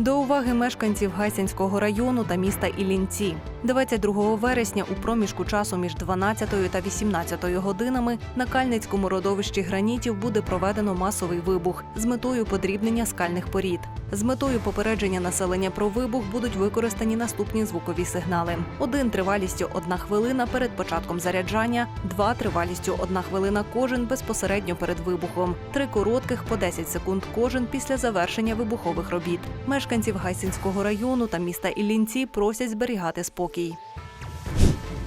До уваги мешканців Гайсинського району та міста Іллінці. 22 вересня у проміжку часу між 12 та 18 годинами на Кальницькому родовищі гранітів буде проведено масовий вибух з метою подрібнення скальних порід. З метою попередження населення про вибух будуть використані наступні звукові сигнали: один тривалістю одна хвилина перед початком заряджання, два тривалістю одна хвилина кожен безпосередньо перед вибухом, три коротких по 10 секунд кожен після завершення вибухових робіт. Мешканців Гайсинського району та міста Іллінці просять зберігати спокій.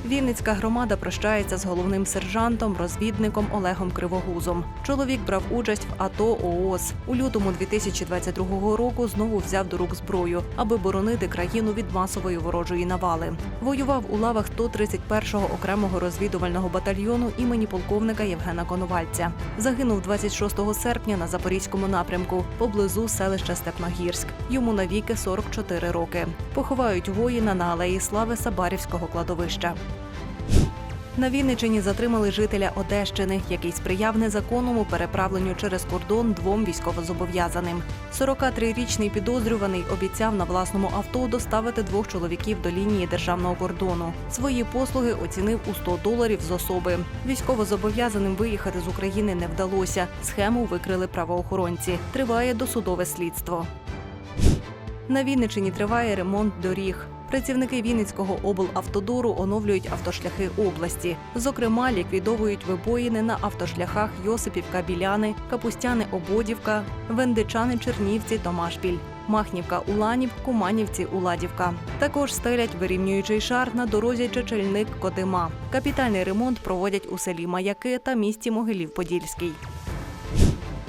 Вінницька громада прощається з головним сержантом, розвідником Олегом Кривогузом. Чоловік брав участь в АТО ООС. У лютому 2022 року знову взяв до рук зброю, аби боронити країну від масової ворожої навали. Воював у лавах 131-го окремого розвідувального батальйону імені полковника Євгена Коновальця. Загинув 26 серпня на запорізькому напрямку поблизу селища Степногірськ. Йому навіки 44 роки. Поховають воїна на алеї слави Сабарівського кладовища. На Вінничині затримали жителя Одещини, який сприяв незаконному переправленню через кордон двом військовозобов'язаним. 43-річний підозрюваний обіцяв на власному авто доставити двох чоловіків до лінії державного кордону. Свої послуги оцінив у 100 доларів з особи. Військовозобов'язаним виїхати з України не вдалося. Схему викрили правоохоронці. Триває досудове слідство. На Вінничині триває ремонт доріг. Працівники Вінницького облавтодору оновлюють автошляхи області. Зокрема, ліквідовують вибоїни на автошляхах Йосипівка, Біляни, Капустяни, Ободівка, Вендичани, Чернівці, Томашпіль. Махнівка, Уланів, Куманівці, Уладівка. Також стелять вирівнюючий шар на дорозі Чечельник Кодима. Капітальний ремонт проводять у селі Маяки та місті Могилів-Подільський.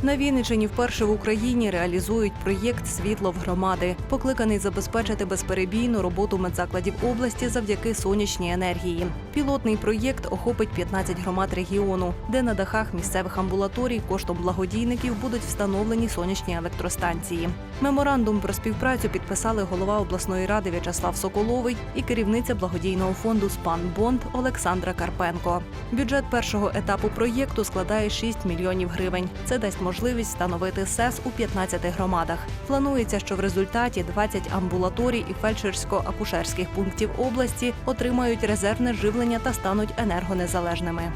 На Вінничині вперше в Україні реалізують проєкт Світло в громади, покликаний забезпечити безперебійну роботу медзакладів області завдяки сонячній енергії. Пілотний проєкт охопить 15 громад регіону, де на дахах місцевих амбулаторій коштом благодійників будуть встановлені сонячні електростанції. Меморандум про співпрацю підписали голова обласної ради В'ячеслав Соколовий і керівниця благодійного фонду Спан Бонд Олександра Карпенко. Бюджет першого етапу проєкту складає 6 мільйонів гривень. Це дасть можливість встановити СЕС у 15 громадах. Планується, що в результаті 20 амбулаторій і фельдшерсько-акушерських пунктів області отримають резервне живлення та стануть енергонезалежними.